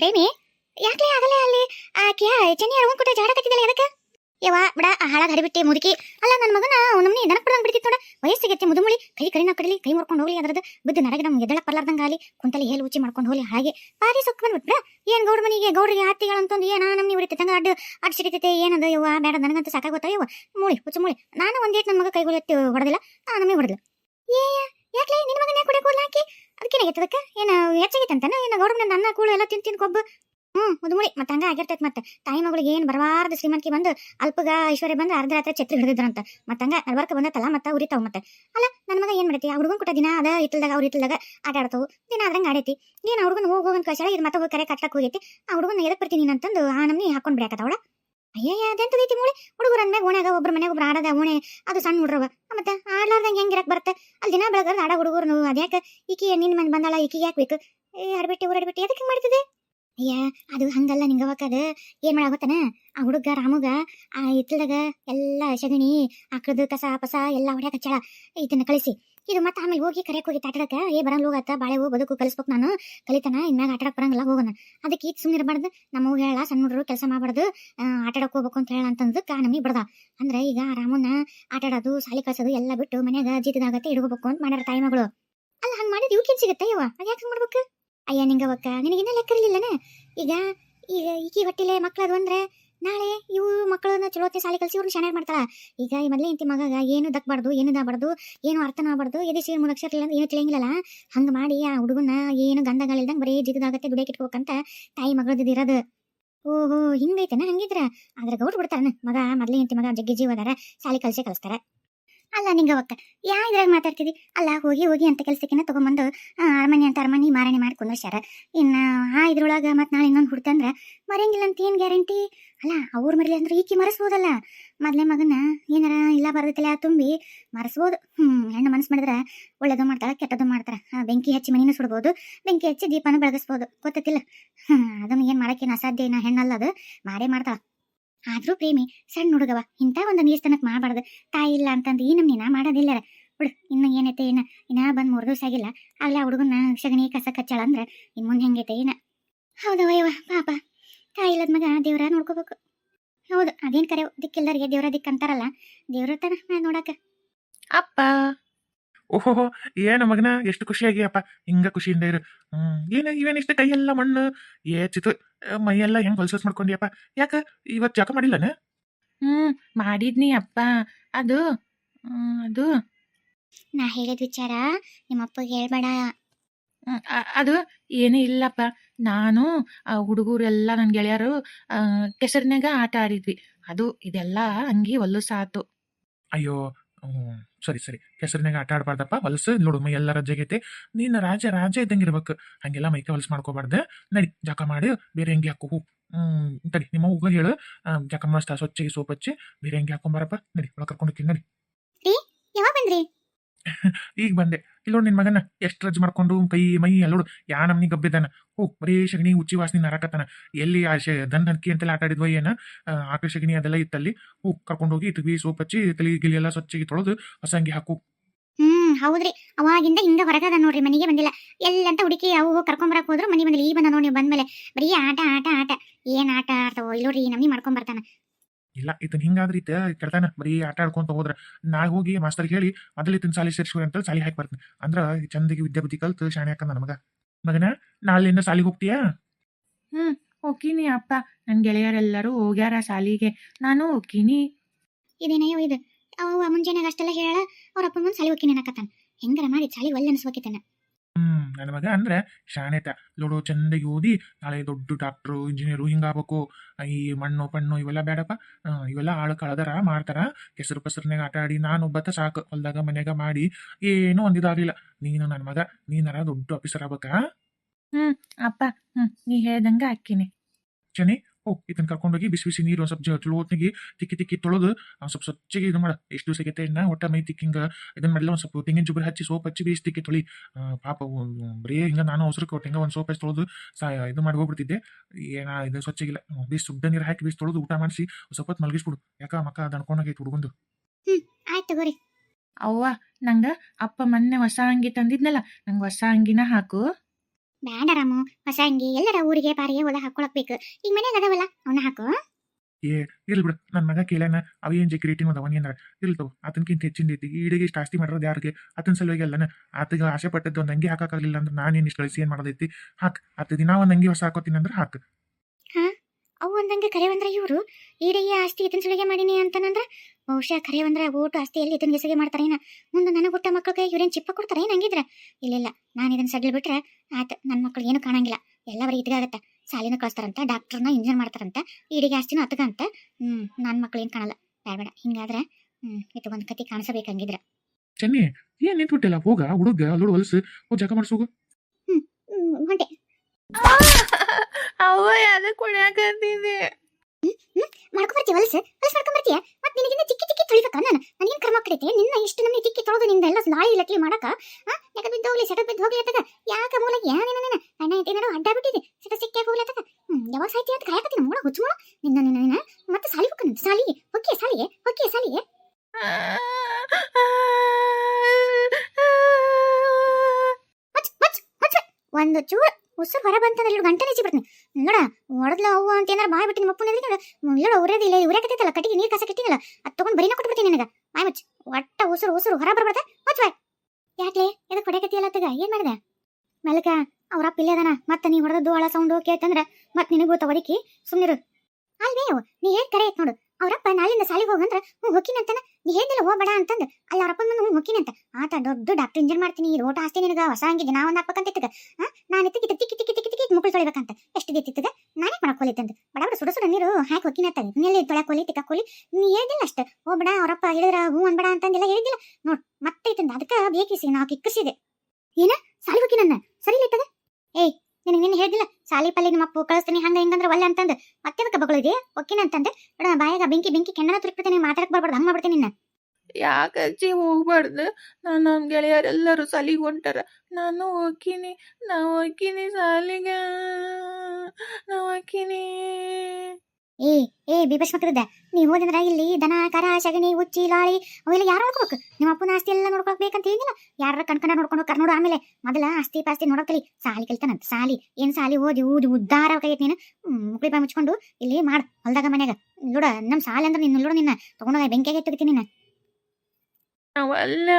ಪ್ರೇಮಿ ಯಾಕಲೇ ಆಗಲೇ ಅಲ್ಲಿ? ಆಕೆಯ ಚೆನ್ನಿ ಅರವನ್ ಕೊಟ್ಟ ಜಾಡ ಕಟ್ಟಿದ್ದಾಳೆ ಅದಕ್ಕೆ ಯವ್ವ, ಬಿಡ ಹಾಳಾಗ ಹರಿಬಿಟ್ಟೆ, ಮುದುಕಿ. ಅಲ್ಲ ನನ್ನ ಮಗನ ನಮ್ಮನೆ ದನಕ್ ಬಿಡಂಗ್ ಬಿಡ್ತಿತ್ತು ನೋಡ. ವಯಸ್ಸಿಗೆ ಮುದುಮುಳಿ, ಕೈ ಕರಿನ ಕಡಲಿ, ಕೈ ಮುರ್ಕೊಂಡು ಹೋಗ್ಲಿ ಅದ್ರದ್ದು. ಬಿದ್ದು ನರಗ ನಮ್ಗೆ ಎದ್ದಳಕ್ ಬರ್ಲಾರ್ದಂಗ ಆಲಿ ಕುಂತಲಿ ಹೇಲ್ ಉಚ್ಚಿ ಮಾಡ್ಕೊಂಡು ಹೋಗ್ಲಿ ಹಾಗೆ. ಪಾರಿ ಸೊಕ್ಕ ಬಂದ್ಬಿಟ್ರ ಏನ್ ಗೌಡ ಮನಿಗೆ, ಗೌಡ್ರಿಗೆ ಹತ್ತಿಗಳಂತಂದು ಏನ ನಮ್ನಿ ತಂಗ ಅಡ್ಡ ಅಡ್ ಸಿಡಿತೈತೆ ಏನದು ಯವ್ವ? ಬೇಡ, ನನಗಂತೂ ಸಾಕಾಗುತ್ತಾ ಯವ್ವ? ಮುಳಿ, ಹುಚ್ಚು ಮುಳಿ. ನಾನು ಒಂದೇಟ್ ನನ್ನ ಮಗ ಕೈಗೊಳ್ಳಿ ಹೊಡೆದಿಲ್ಲ, ಆ ನಮಗೆ ಹೊಡೆದಿಲ್ಲ. ಏ ಯಾಕೆ ನಿನ್ನ ಮಗನ ಯಾಕೆ ಕೂಡ ಹಾಕಿ ಅದಕ್ಕೇನಾಗೈತದಕ್ಕ ಏನು ಹೆಚ್ಚಾಗೈತಂತನ ಏನ ಗೌಡ ಮನೆ ಅನ್ನ, ಕೂಳು ಎಲ್ಲ ತಿಂದು ತಿಂದು ಕೊಬ್ಬು? ಹ್ಮ್ ಮುದುಮುಳಿ ಮತ್ತೆ ಹಂಗ ಆಗಿರ್ತೈತೆ ಮತ್ತೆ. ತಾಯಿ ಮಗಳಿಗೆ ಏನು ಬರಬಾರ್ದು ಶ್ರೀಮಂತಿಗೆ ಬಂದು ಅಲ್ಪಗ ಐಶ್ವರ್ಯ ಬಂದು ಅರ್ಧ ರಾತ್ರಿ ಛತ್ರಿ ಹಿಡಿದ್ರಂತ ಮತ್ತೆ ಹಂಗ ನಡ್ವರ್ಕ್ ಬಂದತ್ತಲ್ಲ, ಮತ್ತೆ ಉರಿತಾವ್ ಮತ್ತೆ. ಅಲ್ಲ ನನ್ನ ಮಗ ಏನು ಮಾಡೈತಿ? ಆ ಹುಡುಗನ ಕೊಟ್ಟ ದಿನ ಅದ ಹಿತ್ತಲ್ದಾಗ, ಅವ್ರ ಹಿತ್ತಲ್ದಾಗ ಆಟ ಆಡ್ತಾವು ದಿನ ಅದ್ರಂಗೆ ಆಡೈತಿ. ನೀನು ಹುಡುಗನ ಹೋಗ್ ಹೋಗನ್ ಕಳ್ಸಾಳ ಇದು ಮತ್ತೆ ಹೋಗಿ ಕರೆ ಕಟ್ಟಕ್ಕೆ ಹೋಗೈತಿ. ಆ ಹುಡುಗನ ಎದಕ್ಕೆ ಬರ್ತೀನಿ ಅಂತಂದು ಆ ನಮ್ಮನಿ ಹಾಕೊಂಡ್ ಬಿಡಾಕತ್ತವಳ? ಅಯ್ಯಯ್ಯ ಅದೆಂತದೈತಿ ಮೂಳೆ? ಹುಡುಗರ ಅಂದ್ಮ್ಯಾಗ ಓಣ್ಯಾಗ ಒಬ್ರ ಮನೆಗೆ ಒಬ್ರು ಆಡದ ಓಣೆ, ಅದು ಸಣ್ಣ ಹುಡ್ರವ. ಮತ್ತೆ ಆಡ್ಲಾರ್ದಂಗೆ ಹೆಂಗೆ ಇರಕ್ಕೆ ಬರುತ್ತೆ? ಅಲ್ಲಿ ದಿನ ಬೆಳಗಾರ ಆಡ ಹುಡುಗರು ಅದ್ಯಾಕೆ? ಈಕಿ ನಿನ್ನ ಮನೆ ಬಂದಾಳ, ಈಕಿಗೆ ಯಾಕೆ ಬೇಕು? ಏ ಆಡ್ಬಿಟ್ಟೆ ಊರಾಡ್ಬಿಟ್ಟೆ, ಅದಕ್ಕೆ ಮಾಡ್ತಿದೆ? ಅಯ್ಯ, ಅದು ಹಂಗಲ್ಲ ನಿಂಗವಕ್ಕದ ಏನು ಮಾಡಾಗತ್ತನ ಆ ಹುಡುಗ ರಾಮುಗ, ಆ ಹಿತ್ತಲದಾಗ ಎಲ್ಲ ಸಗಣಿ ಆಕಳದ ಕಸ ಪಸ ಎಲ್ಲ ಹೊಡ್ಯಾಕ ಹಚ್ಚಳ ಇದನ್ನ ಕಳಿಸಿ. ಇದು ಮತ್ತೆ ಆಮೇಲೆ ಹೋಗಿ ಕರೆಕ್ ಹೋಗಿ ಆಟಾಡಕ ಏ, ಬರಂಗ್ ಹೋಗತ್ತ ಬಾಳೆ ಹೋಗಿ ಬದುಕು, ಕಲಿಸ್ಬೇಕು ನಾನು, ಕಲಿತಾನ ಇನ್ಮ್ಯಾಗ ಆಟಾಡಕ್ ಬರಂಗಿಲ್ಲ ಹೋಗೋಣ ಅದಕ್ಕೆ ಈಗ ಸುಮ್ಮನೆ ಇರಬಾರ್ದು, ನಮ್ಮ ಹೇಳ, ಸಣ್ಣ ಹುಡುಗರು ಕೆಲಸ ಮಾಡಬಾರ್ದು ಆಟಾಡಕ್ ಹೋಗ್ಬೇಕು ಅಂತ ಹೇಳ ಅಂತಂದಕ್ಕೆ ನಮಗೆ ಬಿಡದ. ಅಂದ್ರೆ ಈಗ ರಾಮನ್ನ ಆಟಾಡೋದು, ಸಾಲಿ ಕಳ್ಸೋದು ಎಲ್ಲ ಬಿಟ್ಟು ಮನ್ಯಾಗ ಜೀತದಾಗತ್ತೆ ಇಡ್ಕೋಬೇಕು ಅಂತ ಮಾಡ್ಯಾರ ತಾಯಿ ಮಗಳು. ಅಲ್ಲ, ಹಂಗೆ ಮಾಡಿದ್ ಇವಕ್ಕೇನ್ ಸಿಗುತ್ತೆ ಯವ್ವ? ಅದ್ ಯಾಕೆ ಮಾಡ್ಬೇಕು? ಅಯ್ಯ ನಿಂಗವಕ್ಕ ನಿನಗಿನ್ನ ಲೆಕ್ಕ ಇರಲಿಲ್ಲನ ಈಗ ಈಗ ಈಕಿ ಹೊಟ್ಟಿಲೆ ಮಕ್ಳದು ಅಂದ್ರೆ ನಾಳೆ ಇವು ಮಕ್ಕಳನ್ನ ಚಲೋತ್ತೆ ಸಾಲಿ ಕಲ್ಸಿ ಇವ್ರನ್ನ ಶಾಣೆ ಮಾಡ್ತಾರ ಈಗ ಈ ಮೊದ್ಲೇ ಇಂತಿ ಮಗಾಗ ಏನು ದಕ್ಬಾರ್ದು ಏನು ದಾಬಾರ್ದು ಏನು ಅರ್ಥನ ಆಗ್ಬಾರ್ದು, ಎದೆ ಸೀರ್ ಮುನಕ್ಷರ ಇಲ್ಲ ಏನು ತಿಳಿಯಂಗಿಲ್ಲ ಹಂಗ ಮಾಡಿ ಆ ಹುಡುಗನ ಏನು ಗಂಧಗಳಿಲ್ದಂಗೆ ಬರೀ ಜಿಗದಾಗತ್ತೆ ದುಡಿಯಕ್ಕೆ ಇಟ್ಕೋಬೇಕಂತ ತಾಯಿ ಮಗಳದ್ದು ಇರೋದು. ಓಹೋ, ಹಿಂಗೈತೆನ ಹಂಗಿದ್ರ? ಆದ್ರ ಗೌಡ್ ಬಿಡ್ತಾರ ಮಗ, ಮೊದ್ಲೇ ಇಂತಿ ಮಗ ಜಗ್ಗಿ ಜೀವ ಅದಾರ ಸಾಲಿ ಕಲಿಸೇ ಕಲಿಸ್ತಾರ ಅಲ್ಲ ನಿಂಗವಕ್ಕ ಯಾ ಇದ್ರಾಗ ಮಾತಾಡ್ತಿದ್ದಿ ಅಲ್ಲ, ಹೋಗಿ ಹೋಗಿ ಅಂತ ಕೆಲ್ಸಕ್ಕಿನ ತಗೊಂಬಂದು ಅರಮನೆ ಅಂತ ಅರಮನೆ ಮಾರಣೆ ಮಾಡಿ ಕುಂದ್ರಸ್ಯಾರ. ಇನ್ನು, ಆ ಇದ್ರೊಳಗೆ ಮತ್ತೆ ನಾಳೆ ಇನ್ನೊಂದು ಹುಡ್ತಂದ್ರೆ ಮರೆಯಂಗಿಲ್ಲ ಅಂತ ಏನು ಗ್ಯಾರಂಟಿ? ಅಲ್ಲ, ಅವ್ರ ಮರಿಲಿ ಅಂದ್ರೆ ಈಕೆ ಮರೆಸ್ಬೋದಲ್ಲ. ಮೊದಲೇ ಮಗನ ಏನಾರ ಇಲ್ಲ ಬರದಿಲ್ಲ ತುಂಬಿ ಮರೆಸ್ಬೋದು. ಹ್ಞೂ ಹೆಣ್ಣು ಮನಸ್ಸು ಮಾಡಿದ್ರೆ ಒಳ್ಳೇದು ಮಾಡ್ತಾರೆ ಕೆಟ್ಟದ್ದು ಮಾಡ್ತಾರೆ ಬೆಂಕಿ ಹಚ್ಚಿ ಮನಿನೂ ಸುಡ್ಬೋದು. ಬೆಂಕಿ ಹಚ್ಚಿ ದೀಪನೂ ಬೆಳಗಿಸ್ಬೋದು. ಗೊತ್ತಿಲ್ಲ ಹ್ಮ್ ಏನು ಏನ್ ಮಾಡಕ್ಕೇನು ಅಸಾಧ್ಯ ಏನ ಹೆಣ್ಣಲ್ಲ ಅದು. ಮಾಡೇ ಮಾಡ್ತಾಳ. ಆದ್ರೂ ಪ್ರೇಮಿ, ಸಣ್ಣ ಹುಡುಗವ, ಇಂಥ ಒಂದು ನೀಸ್ತನಕ್ಕೆ ಮಾಡಬಾರ್ದು. ತಾಯಿ ಇಲ್ಲ ಅಂತಂದು ಈ ನಮ್ನಿನ ಮಾಡೋದಿಲ್ಲ ಬಿಡು, ಇನ್ನು ಏನೈತೆ ಏನ ಇನ್ನ ಬಂದು ಮೂರು ದಿವಸ ಆಗಿಲ್ಲ. ಆಗ್ಲೇ ಆ ಹುಡುಗನ ಸಗಣಿ ಕಸ ಕಚ್ಚಾಳ ಅಂದ್ರೆ ಇನ್ನು ಮುಂದೆ ಹೆಂಗೈತೆ ಏನ ಹೌದವ ಯವ್ವ ಪಾಪ. ತಾಯಿ ಇಲ್ಲದ ಮಗ ದೇವ್ರ ನೋಡ್ಕೋಬೇಕು. ಹೌದು, ಅದೇನು ಕರೆ ದಿಕ್ಕಿಲ್ಲರಿಗೆ ದೇವ್ರ ದಿಕ್ಕಂತಾರಲ್ಲ. ದೇವ್ರ ತನ ನೋಡಕ್ಕ ನೋಡಕ. ಅಪ್ಪ. ಓಹೋ ಏನ ಮಗನ? ಎಷ್ಟು ಖುಷಿಯಾಗಿಯಪ್ಪ. ಹಿಂಗ ಖುಷಿಯಿಂದ ಇರು. ಹ್ಮ್ ಏನ ಇವೇನಿಷ್ಟ ಕೈಯೆಲ್ಲ ಮಣ್ಣು? ಏ ಚಿತು ಮೈಯೆಲ್ಲ ಹೆಂಗ್ ಹೊಲ್ಸಸ್ ಮಾಡ್ಕೊಂಡಿಯಪ್ಪ? ಯಾಕ ಇವತ್ ಜಾಕ ಮಾಡಿಲ್ಲನ? ಹ್ಮ್ ಮಾಡಿದ್ನಿ ಅಪ್ಪ. ಅದು ಹ್ಮ್, ಅದು. ನಾ ಹೇಳಿದ ವಿಚಾರ ನಿಮ್ಮಪ್ಪ ಹೇಳ್ಬೇಡ. ಹ್ಮ್, ಅ- ಅದು ಏನೂ ಇಲ್ಲಪ್ಪ. ನಾನು ಆ ಹುಡುಗರೆಲ್ಲ ನನ್ನ ಗೆಳೆಯರು ಕೆಸರಿನಾಗ ಆಟ ಆಡಿದ್ವಿ. ಅದು ಇದೆಲ್ಲ ಹಂಗೆ ಸಾತು ಅಯ್ಯೋ ಹ್ಮ್ ಸರಿ ಸರಿ. ಕೆಸರಿನಾಗ ಆಟ ಆಡಬಾರ್ದಪ್ಪ ಹೊಲಸು ನೋಡು, ಮೈ ಎಲ್ಲ ರಜ್ಜೆಗೈತೆ ನೀನು ರಾಜ ರಾಜ ಇದ್ದಂಗೆ ಇರ್ಬೇಕು. ಹಂಗೆಲ್ಲ ಮೈಕೆ ಹೊಲಸು ಮಾಡ್ಕೋಬಾರ್ದು. ನಡಿ, ಜಾಕ ಮಾಡಿ, ಬೇರೆ ಹೆಂಗೆ ಹಾಕು, ಹೂ. ಹ್ಞೂ ತಡಿ, ನಿಮ್ಮ ಹೋಗ ಹೇಳು. ಜಕ ಮಸ್ತ ಸ್ವಚ್ಛಗೆ ಸೋಪ್ ಹಚ್ಚಿ, ಬೇರೆ ಹೆಂಗೆ ಹಾಕೊಂಬಾರಪ್ಪ. ನಡಿ, ಒಳಗೆ ಕರ್ಕೊಂಡು ನಡಿ. ಈಗ ಬಂದೆ. ಇಲ್ಲೋಡು ನಿನ್ ಮಗನ ಎಷ್ಟು ರಜ್ ಮಾಡ್ಕೊಂಡು ಕೈ, ಮೈ ಎಲ್ಲೋಡು ಯಾ ನಮ್ನಿ ಗಬ್ಬಿದ್ದಾನ. ಓ ಬರೀ ಶಗಣಿ ಉಚ್ಚಿ ವಾಸನೆ ನರಕತ್ತಾನ. ಎಲ್ಲಿ ಆ ಶ ದನ್ ಹಕ್ಕಿ ಅಂತೆಲ್ಲ ಆಟ ಆಡಿದ್ವ ಏನ? ಆಕಳ ಶಗಣಿ ಅದೆಲ್ಲ ಇತ್ತಲ್ಲಿ. ಹೂ, ಕರ್ಕೊಂಡು ಹೋಗಿ ಇಟ್ವಿ ಸೋಪ್ ಹಚ್ಚಿ ತಲೆ, ಗಿಲಿ ಎಲ್ಲ ಸ್ವಚ್ಛಗೆ ತೊಳೆದು ಹೊಸ ಅಂಗಿ ಹಾಕು. ಹ್ಮ್, ಹೌದ್ರಿ. ಅವಾಗಿಂದ ಹಿಂಗ ಹೊರಗದ ನೋಡ್ರಿ, ಮನೆಗೆ ಬಂದಿಲ್ಲ. ಎಲ್ಲಂತ ಹುಡುಕಿ ಅವು ಕರ್ಕೊಂಬರಕ್ ಹೋದ್ರು ಮನೆ ಬಂದಿಲ್ಲ. ಈ ಬಂದ ನೋಡಿ ಬಂದ್ಮೇಲೆ. ಬರೀ ಆಟ ಆಟ ಆಟ. ಏನ್ ಆಟ ಆಡ್ತಾವೋ? ಇಲ್ಲೋಡ್ರಿ ನಮ್ನಿ ಮಾಡ್ಕೊಂಡ್ ಬರ್ತಾನ. ಇಲ್ಲ ಇದನ್ ಹಿಂಗಾದ್ರೆ ಇತ್ತ ಕೆಡ್ತಾನ ಬರೀ ಆಟ ಆಡ್ಕೊಂತ ಹೋದ್ರ ನಾಳೆ ಹೋಗಿ ಮಾಸ್ತರ್ ಹೇಳಿ ಮೊದಲು ತಿನ್ ಸಾಲಿ ಸೇರ್ಸ್ಕೊಡಿ ಅಂತ ಸಾಲಿ ಹಾಕಿ ಬರ್ತೀನಿ. ಅಂದ್ರ ಚಂದಿಗೆ ವಿದ್ಯಾ ಬುದ್ಧಿ ಕಲ್ತು ಶಾಣೆ ಹಾಕ ನನ್ನ ಮಗ ಮಗನ ನಾಳೆಯಿಂದ ಸಾಲಿಗೆ ಹೋಗ್ತೀಯಾ? ಹ್ಮ್ ಹೋಗ್ತೀನಿ ಅಪ್ಪ. ನನ್ನ ಗೆಳೆಯರೆಲ್ಲರೂ ಹೋಗ್ಯಾರ ಸಾಲಿಗೆ. ನಾನು ಹೋಗ್ತೀನಿ. ಇದೇನೇ ಇದು? ಅವ ಮುಂಜಾನೆ ಅಷ್ಟೆಲ್ಲ ಹೇಳ ಅವ್ರ ಅಪ್ಪ ಮುಂದೆ ಸಾಲಿ ಹೋಗಿ ಹೆಂಗರ ಹೆಂಗಾರ ಮಾಡಿ ಸಾಲಿ ಒಲ್ಲೆ ಅನ್ಸ್ಬೇಕಿತ್ತಾನ. ನನ್ನ ಮಗ ಅಂದ್ರೆ ಶಾಣೆತ ಲೋಡು ಚಂದಾಗಿ ಓದಿ ನಾಳೆ ದೊಡ್ಡ ಡಾಕ್ಟ್ರು ಇಂಜಿನಿಯರು ಹಿಂಗಾಗಬೇಕು. ಈ ಮಣ್ಣು ಪಣ್ಣು ಇವೆಲ್ಲ ಬೇಡಪ್ಪ. ಇವೆಲ್ಲ ಆಳು ಕಳೆದಾರ ಮಾಡ್ತಾರ. ಕೆಸರು ಪಸರನಾಗ ಆಟ ಆಡಿ ನಾನು ಒಬ್ಬತ್ತ ಸಾಕು. ಹೊಲ್ದಾಗ ಮನೆಯಾಗ ಮಾಡಿ ಏನೂ ಒಂದಿದಾಗಲಿಲ್ಲ. ನೀನು ನನ್ನ ಮಗ ನೀನಾರ ದೊಡ್ಡ ಆಫೀಸರ್ ಆಗ್ಬೇಕಾ? ಅಪ್ಪ ಹ್ಞೂ ನೀ ಹೇಳ್ದಂಗ ಹಾಕಿನಿ. ಚನಿ ಹೋಗ್ ಇದನ್ನ ಕರ್ಕೊಂಡೋಗಿ ಬಿಸಿ ಬಿಸಿ ನೀರು ಒಂದು ಸ್ವಲ್ಪ ಜ- ಚಲೋ ಹೊತ್ನಾಗಿ ತಿಕ್ಕಿ ತಿಕ್ಕಿ ತೊಳೆದು ಒಂದ್ ಸ್ವಲ್ಪ ಸ್ವಚ್ಛಗೆ ಇದು ಮಾಡ. ಎಷ್ಟು ದಿವಸ ಆಗೈತೆ ಇನ್ನ ಹೊಟ್ಟೆ ಮೈ ತಿಕ್ಕಿಂಗ ಇದನ್ನ ಮಾಡಲ್ಲ ಒಂದು ಸ್ವಲ್ಪ ತೆಂಗಿನ ಜುಬ್ರಿ ಹಚ್ಚಿ ಸೋಪ್ ಹಚ್ಚಿ ಬೀಸಿ ತಿಕ್ಕಿ ತೊಳಿ. ಪಾಪ ಬರೀ ಹಿಂಗ ನಾನು ಅವಸರಕ್ಕೆ ಕೊಟ್ಟು ಹಿಂಗ ಒಂದು ಸೋಪ್ ಹಚ್ಚಿ ತೊಳೆದು ಸಾ ಇದು ಮಾಡಿ ಹೋಗ್ಬಿಡ್ತಿದ್ದೆ. ಏನ ಇದು ಸ್ವಚ್ಛಗಿಲ್ಲ ಬೀಸ್ ಸುಡ್ಡ ನೀರು ಹಾಕಿ ಬೀಸ್ ತೊಳೆದು ಊಟ ಮಾಡಿಸಿ ಸ್ವಲ್ಪ ಹೊತ್ತು ಮಲಗಿಸ್ಬಿಡು. ಯಾಕ ಮಕ್ಕ ದಣ್ಕೊಂಡಾಗೈತೆ ಹುಡುಗಂದು. ಆಯ್ತು ತಗೋರಿ. ಅವ್ವ ನಂಗ ಅಪ್ಪ ಮೊನ್ನೆ ಹೊಸ ಅಂಗಿ ತಂದಿದ್ನಲ್ಲ ನಂಗೆ ಹೊಸ ಅಂಗಿನ ಹಾಕು. ಬ್ಯಾಡ ರಾಮು ಹೊಸ ಅಂಗಿ ಎಲ್ಲರ ಊರಿಗೆ ಬಾರಿಗೆ ಹೊಲ ಹಾಕೊಳಕ್ ಬೇಕು ಈಗ ಮನ್ಯಾಗ ಅದಾವಲ್ಲ ಅವನ ಹಾಕು. ಏ ಇರ್ಲಿ ಬಿಡು. ನನ್ನ ಮಗ ಕೇಳ್ಯಾನ ಅವ ಏನ್ ಜಿ ಕ್ರಿಯೇಟಿವ್ ಅದಾವ ಏನಾರ ಇಲ್ತವ ಆತನಕ್ಕಿಂತ ಹೆಚ್ಚಿಂದ ಐತಿ ಈಡಿಗೆ ಇಷ್ಟು ಆಸ್ತಿ ಮಾಡಿರೋದು ಯಾರಿಗೆ? ಆತನ ಸಲುವಾಗಿ ಅಲ್ಲನ. ಆತಗ ಆಸೆ ಪಟ್ಟದ್ದು ಒಂದು ಅಂಗಿ ಹಾಕಾಗಲಿಲ್ಲ ಅಂದ್ರೆ ನಾನೇನು ಇಷ್ಟು ಕಳಿಸಿ ಏನು ಮಾಡೋದೈತಿ? ಹಾಕ್. ಆತ ದಿನ ಒಂದು ಅಂಗಿ ಹೊಸ ಹಾಕೋತೀನಿ ಅಂದ್ರೆ ಹಾಕ್. ಅವು ಅಂದಂಗೆ ಕರೆ ಬಂದ್ರೆ ಇವರು? ಈಡಿಗೆ ಆಸ್ತಿ ಇದನ್ ಸುಲಿಗೆ ಮಾಡೀನಿ ಅಂತನಂದ್ರೆ? ಬಹುಶಃ ಕರೆ ಬಂದ್ರೆ ಓಟು ಆಸ್ತಿ ಎಲ್ಲಿ ಇದನ್ ಗೆಸಗೆ ಮಾಡ್ತಾರೇನ? ಮುಂದೆ ನನಗೆ ಹುಟ್ಟ ಮಕ್ಕಳಿಗೆ ಇವ್ರೇನು ಚಿಪ್ಪ ಕೊಡ್ತಾರೆ ಏನ್ ಹಂಗಿದ್ರ? ಇಲ್ಲ ಇಲ್ಲ. ನಾನು ಇದನ್ನ ಸಡ್ಲ್ ಬಿಟ್ರೆ ಆತ ನನ್ನ ಮಕ್ಳು ಏನು ಕಾಣಂಗಿಲ್ಲ. ಎಲ್ಲ ಬರೀ ಇದ್ಗಾಗತ್ತ ಶಾಲಿನ ಕಳಿಸ್ತಾರಂತ ಡಾಕ್ಟರ್ನ ಇಂಜಿನಿಯರ್ ಮಾಡ್ತಾರಂತ ಈಡಿಗೆ ಆಸ್ತಿನ ಅತಗ ಅಂತ ಹ್ಮ್ ನನ್ನ ಮಕ್ಳು ಏನು ಕಾಣಲ್ಲ. ಬೇಡ ಬೇಡ. ಹಿಂಗಾದ್ರೆ ಹ್ಮ್ ಇದು ಒಂದ್ ಕತಿ ಕಾಣಿಸಬೇಕಂಗಿದ್ರೆ. ಚೆನ್ನಿ ಏನ್ ನಿಂತ್ಬಿಟ್ಟಿಲ್ಲ ಹೋಗ ಹುಡುಗ ಅಲ್ಲೋಡು ಹೊಲಸು ಹೋಗಿ ಜಗ ಮಾಡಿಸೋಗ ಹ್ಮ್ ಹೊಂಟೆ ಅವ್ವ ಅದಕ್ಕೆ ಕುಣ್ಯಾಕತ್ತಿದ್ದೆ ಮಾಡ್ಕೊಂಬರ್ತೀಯ ಹೊಲಸು ಹೊಲಸು ಮಾಡ್ಕೊಂಬರ್ತೀಯ ಮತ್ತೆ ನಿನಗಿಂತ ಚಿಕ್ಕಿ ತೊಳಿಬೇಕ ನಾನು ನನಗೇನು ಕರ್ಮ ಕಡಿತೆ ನಿನ್ನ ಇಷ್ಟು ನಮಗೆ ತಿಕ್ಕಿ ತೊಳೆದು ನಿಂದ ಎಲ್ಲ ಲಾಯಿ ಲಟ್ಲಿ ಮಾಡಕ? ಯಾಕ ಬಿದ್ದು ಹೋಗ್ಲಿ ಸೆಟ ಬಿದ್ದು ಹೋಗ್ಲಿ ಅತ್ತಗ ಯಾಕ ಮೂಲ ಯಾ ನಿನ್ನ ಅಣ್ಣ ಐತಿ ನಡು ಅಡ್ಡ ಬಿಟ್ಟಿದೆ. ಸೆಟ ಸಿಕ್ಕಿ ಹೋಗ್ಲಿ ಅತ್ತಗ ಯಾವಾಗ ಸಾಯ್ತಿ ಅಂತ ಕಾಯಕತ್ತೀನಿ. ಮೂಳ ಹುಚ್ಚು ಮೂಳ. ನಿನ್ನ ನಿನ್ನ ನಿನ್ನ ಮತ್ತೆ ಸಾಲಿ ಹೋಗ್ಕ ಸಾಲಿಗೆ ಹೊಕ್ಕೆ ಸಾಲಿಗೆ ಹೊಕ್ಕೆ ಸಾಲಿಗೆ ಹೊಚ್ ಹೊಚ್ ಹೊಚ್ ಒಂದು ಚೂರು ಉಸಿರು ಹೊರ ಬಂತಂದ್ರೆ ಇಲ್ಲಿ ಗಂಟೆ ನೆಚ್ಚಿ ಬಿಡ್ತೀನಿ ನೋಡ ಹೊಡೆದ್ಲ ಅವ್ವ ಅಂತ ಏನಾರ ಬಾಯ್ ಬಿಟ್ಟಿನಿ ಮಪ್ಪನ ನೋಡ? ಇಲ್ಲ? ಉರೇದಿಲ್ಲ ಉರೇಕತ್ತೈತಲ್ಲ ಕಟ್ಟಿಗೆ ನೀರು ಕಸ ಕಟ್ಟಿನಲ್ಲ ಅದು ತೊಗೊಂಡು ಬರೀನ ಕೊಟ್ಬಿಡ್ತೀನಿ ನಿನಗ. ಬಾಯ್ ಮುಚ್ಚ. ಒಟ್ಟ ಉಸುರು ಉಸುರು, ಹೊರ ಬರ್ಬಾರ್ದ ಹೊಚ್ ಬಾಯ್. ಯಾಕ್ಲೆ? ಎದಕ್ಕೆ ಹೊಡೆಕತ್ತಿಯಲ್ಲ ತಗ ಏನ್ ಮಾಡಿದೆ? ಮೆಲಕ, ಅವ್ರ ಅಪ್ಪ ಇಲ್ಲೇ ಅದಾನ. ಮತ್ತೆ ನೀ ದೂಳ ಸೌಂಡ್ ಸೌಂಡು ಅಂತಂದ್ರೆ ಮತ್ತೆ ನಿನಗೂ ತವಡಿಕಿ ಸುಮ್ಮನಿರು ಅಲ್ವೇ ನೀ ಹೇಳ್ ಕರೆ ಐತ್ ನೋಡು. ಅವ್ರಪ್ಪ ನಾಳಿಂದ ಸಾಲಿಗೆ ಹೋಗಂದ್ರ ಹ್ಞೂ ಹೊಕ್ಕಿನಂತನ ನೀ ಹೇಳ್ದಿಲ್ಲ ಹೋಗ್ಬೇಡ ಅಂತಂದ. ಅಲ್ಲಿ ಅವ್ರಪ್ಪ ಮುಂದೆ ಹ್ಞೂ ಹೊಕ್ಕಿನಂತ ಆತ ದೊಡ್ಡ ಡಾಕ್ಟರ್ ಇಂಜನ್ ಮಾಡ್ತೀನಿ, ಈ ರೋಟ ಆಸ್ತಿ ನಿನಗ, ಹೊಸ ಹಂಗೆ ದಿನ ಒಂದ್ ಹಾಕ್ಬೇಕಂತ ಇತ್ತಗ. ನಾನು ತಿಕ್ಕಿ ತಿಕ್ಕಿ ತಿಕ್ಕಿ ತಿಕ್ಕಿ ತಿಕ್ಕಿ ಮುಕ್ಕಳು ತೊಳಿಬೇಕಂತ. ಎಷ್ಟು ದಿತ್ತಿತ್ತದ ನಾನೇ ಮಾಡಕ್ಕೆ ಹೋಲಿತ್ತಂತ ಬಡಬಡ ಬಡ ಸುಡ ಸುಡ ನೀರು ಹಾಕಿ ಹೊಕ್ಕಿನಂತ ನೀಲ್ಲಿ ತೊಳಕ್ಕೆ ಹೋಲಿ ತಿಕ್ಕ ಹೋಲಿ? ನೀ ಹೇಳ್ದಿಲ್ಲ ಅಷ್ಟ. ಹೋಗ್ಬೇಡ, ಅವರಪ್ಪ ಹೇಳಿದ್ರ ಹ್ಞೂ ಅನ್ಬೇಡ ಅಂತಂದಿಲ್ಲ ಹೇಳಿದ್ದಿಲ್ಲ. ನೋಡ್, ಮತ್ತೆ ಇತ್ತಂದ. ಅದಕ್ಕ ಬೇಕಿಸಿ ನಾ ಕಿಕ್ಕಿಸಿದೆ. ಏನ? ಸಾಲಿ ಹೋಗಿ ಸರಿ ಇತ್ತದ? ಏಯ್ ನಿನಗೆ ನಿನ್ನ ಹೇಳಿದಿಲ್ಲ, ಸಾಲಿ ಪಲ್ಲಿ ನಿಮ್ಮ ಅಪ್ಪು ಕಳಿಸ್ತೀನಿ, ಹಂಗ ಹಿಂಗಂದ್ರೆ ಒಲ್ಲೆ ಅಂತಂದು. ಮತ್ತೆ ಅದಕ್ಕೆ ಬಗಳಿದೆ ಒಕ್ಕಿನ ಅಂತಂದೆ. ನೋಡ ಬಾಯಾಗ ಬೆಂಕಿ ಬೆಂಕಿ ಕೆಣ್ಣನ ತುರಿಕ್ಬಿಡ್ತೀನಿ ಮಾತಾಡಕ್ ಬರ್ಬಾರ್ದು, ಹಂಗ ಮಾಡ್ಬಿಡ್ತೀನಿ ನಿನ್ನ. ಯಾಕೆ ಅಜ್ಜಿ ಹೋಗ್ಬಾರ್ದು? ನಾನು ನಮ್ಮ ಗೆಳೆಯರೆಲ್ಲರೂ ಸಾಲಿಗೆ ಹೊಂಟಾರ. ನಾನು ಹೋಗ್ತೀನಿ ನಾ ಹೋಗ್ತೀನಿ ಸಾಲಿಗ. ನಾ ಹೋಗ್ತೀನಿ. ಏ ಏ ಬಿಬಸ್ ಮಕ್ಕಳಿದ್ದ ನೀ ಹೋದಂದ್ರ ಇಲ್ಲಿ ದನ, ಕರ, ಸಗಣಿ, ಉಚ್ಚಿ, ಲಾಳಿ, ಅವೆಲ್ಲ ಯಾರು ನೋಡ್ಕೋಬೇಕು? ನಿಮ್ಮ ಅಪ್ಪನ ಆಸ್ತಿ ಎಲ್ಲ ನೋಡ್ಕೋಬೇಕಂತ ಏನಿಲ್ಲ. ಯಾರ ಕಣ್ಕಂಡ ನೋಡ್ಕೊಂಡು ಹೋಗ್ತಾರ ನೋಡು ಆಮೇಲೆ ಮೊದಲ ಆಸ್ತಿ ಪಾಸ್ತಿ ನೋಡೋಕಲಿ. ಸಾಲಿ ಕಲಿತಾನಂತ ಸಾಲಿ. ಏನ್ ಸಾಲಿ? ಓದಿ, ಊದಿ, ಉದ್ದಾರ ಕೈ ನೀನು? ಮುಕ್ಳಿ ಬಾಯಿ ಮುಚ್ಕೊಂಡು ಇಲ್ಲಿ ಮಾಡ್, ಹೊಲ್ದಾಗ ಮನ್ಯಾಗ. ನೋಡ ನಮ್ ಸಾಲಿ ಅಂದ್ರೆ ನಿನ್ನ ನೋಡು ನಿನ್ನ. ತಗೊಂಡೋಗ ಬೆಂಕಿಗೆ ತೆಗಿತೀನಿ ನಿನ್ನ ನಾವಲ್ಲ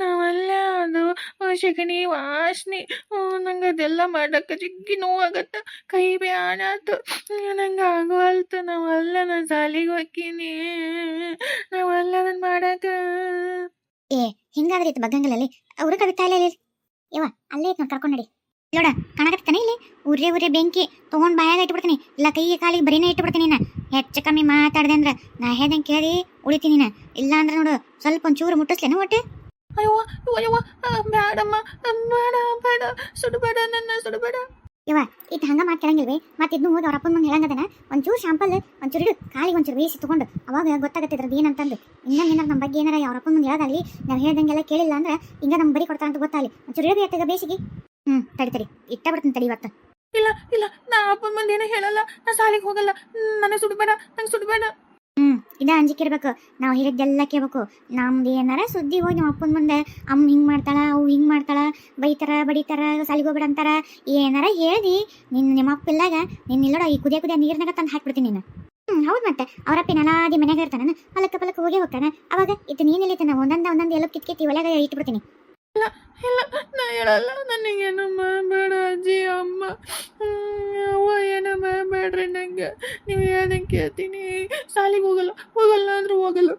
ನಾವಲ್ಲ, ಅದು ಸಗಣಿ ವಾಸನೆ. ನಂಗೆ ಅದೆಲ್ಲ ಮಾಡಕ್ಕೆ ಜಿಗ್ಗಿ ನೋವಾಗತ್ತ. ಕೈ ಬ್ಯಾನಾತು ನಂಗೆ ಆಗವಲ್ತು. ನಾವಲ್ಲ, ನಾನು ಸಾಲಿಗೆ ಹೋಗ್ತೀನಿ. ನಾವಲ್ಲ, ನಾನು ಏ, ಹಿಂಗಾದ್ರೆ ಇತ್ತು ಬಗ್ಗಂಗಲಲ್ಲಿ ಅವ್ರ ಕವಿತಾ ಇಲ್ಲ ಇವ ಅಲ್ಲೇ ಇತ್ತು ಕರ್ಕೊಂಡು ನಡಿ. ನೋಡ, ಕಾಣಕತ್ತಾನೆ ಇಲ್ಲಿ? ಉರ್ರೆ ಉರ್ರೆ ಬೆಂಕಿ, ತೊಗೊಂಡು ಬಾಯಾಗ ಇಟ್ಬಿಡ್ತೀನಿ. ಇಲ್ಲ, ಕೈಗೆ ಕಾಲಿಗೆ ಬರೀನೇ ಇಟ್ಬಿಡ್ತೀನಿ ನಾ ಹೆಚ್ಚು ಕಮ್ಮಿ ಮಾತಾಡ್ದೆ ಅಂದ್ರ ನಾ ಹೇಳ್ದಂಗೆ ಕೇಳಿ ಉಳಿತೀನಿ ನಾ ಇಲ್ಲ ಅಂದ್ರೆ ನೋಡು ಸ್ವಲ್ಪ ಒಂಚೂರು ಮುಟ್ಟಿಸ್ಲೇನು ಒಟ್ಟು? ಅಯ್ಯೋ ಅಯ್ಯೋ ಬೇಡಮ್ಮ ಬೇಡ ಬೇಡ ಸುಡಬೇಡ ನನ್ನ ಸುಡಬೇಡ. ಇವ ಇದು ಹಂಗ ಮಾತು ಕೇಳಂಗಿಲ್ವೇ? ಮತ್ತೆ ಇದನ್ನು ಹೋಗಿ ಅವ್ರ ಅಪ್ಪನ ಮುಂದೆ ಹೇಳಂಗದನ? ಒಂಚೂರು ಶಾಂಪಲ್ ಒಂಚೂರು ಇಡು ಕಾಲಿಗೆ ಒಂಚೂರು ಬೇಯಿಸಿ ತಗೊಂಡು ಅವಾಗ ಗೊತ್ತಾಗತ್ತೆ ಗೊತ್ತಾಗತ್ತಿದ್ರದ್ದು ಏನಂತಂದು ಇನ್ನೊಂದು ಏನಾರು ನಮ್ಮ ಬಗ್ಗೆ ಏನಾರ ಅವ್ರ ಅಪ್ಪನ ಮುಂದೆ ಹೇಳೋದಾಗಲಿ ನಾವು ಹೇಳ್ದಂಗೆಲ್ಲ ಕೇಳಿಲ್ಲ ಅಂದ್ರೆ ಹಿಂಗ ನಮ್ಮ ಬರಿ ಕೊಡ್ತಾರಂತ ಗೊತ್ತಾಗಲಿ. ಒಂಚೂರು ಇಡಬೇಕು ಬೇಸಿಗೆ. ಹ್ಞೂ ತಡಿ ತಡಿ ಇಟ್ಟ ಬಿಡ್ತೀನಿ ತಡಿ ಇವತ್ತು. ಇಲ್ಲ ಇಲ್ಲ, ನಾ ಅಪ್ಪನ ಮುಂದೆ ಏನೋ ಹೇಳಲ್ಲ. ನಾ ಸಾಲಿಗೆ ಹೋಗಲ್ಲ. ನನಗೆ ಸುಡಬೇಡ, ನಂಗೆ ಸುಡಬೇಡ. ಹ್ಮ್, ಇದ ಅಂಜಿಕೆ ಇರ್ಬೇಕು. ನಾವು ಹೇಳಿದ್ದೆಲ್ಲ ಕೇಳ್ಬೇಕು. ನಮ್ದು ಏನಾರ ಸುದ್ದಿ ಹೋಗಿ ನಮ್ಮ ಅಪ್ಪನ ಮುಂದೆ, ಅಮ್ಮ ಹಿಂಗ್ ಮಾಡ್ತಾಳ, ಅವು ಹಿಂಗ್ ಮಾಡ್ತಾಳ, ಬೈತಾರ, ಬಡಿತಾರ ಸಾಲಿಗೆ ಹೋಗ್ಬೇಡ ಅಂತಾರ. ಏನಾರ ಹೇಳಿ ನಿನ್ನ ನಿಮ್ಮ ಅಪ್ಪ ಇಲ್ಲಾಗ ನಿನ್ನ ಇಲ್ಲೋಡ, ಈ ಕುದಿಯ ಕುದಿಯ ನೀರಿನಾಗ ತಂದು ಹಾಕ್ಬಿಡ್ತೀನಿ ನೀನು. ಹ್ಮ್, ಹೌದು ಮತ್ತೆ. ಅವರಪ್ಪ ನಾನಾದಿ ಮನೆಯಾಗ ಇರ್ತಾನ ಪಲಕ ಪಲಕ ಹೋಗಿ ಹೋಗ್ತಾನೆ. ಅವಾಗ ಇದು ನೀನೆಲ್ಲಿತಾನ ಒಂದೊಂದ, ಒಂದೊಂದು ಎಲ್ಲ ಕಿತ್ಕಿತ್ತಿ ಒಳಗ ಇಟ್ಬಿಡ್ತೀನಿ. ಇಲ್ಲ, ನಾ ಹೇಳಲ್ಲ ನನಗೇನು ಮಾಡಬೇಡ ಅಜ್ಜಿ, ಅಮ್ಮ. ಅವ್ವ, ಏನೋ ಮಾಡಬೇಡ್ರಿ ನಂಗೆ. ನೀವು ಹೇಳ್ದಂಗೆ ಕೇಳ್ತೀನಿ. ಶಾಲೆಗೆ ಹೋಗಲ್ಲ ಹೋಗಲ್ಲ ಅಂದ್ರೆ ಹೋಗಲ್ಲ.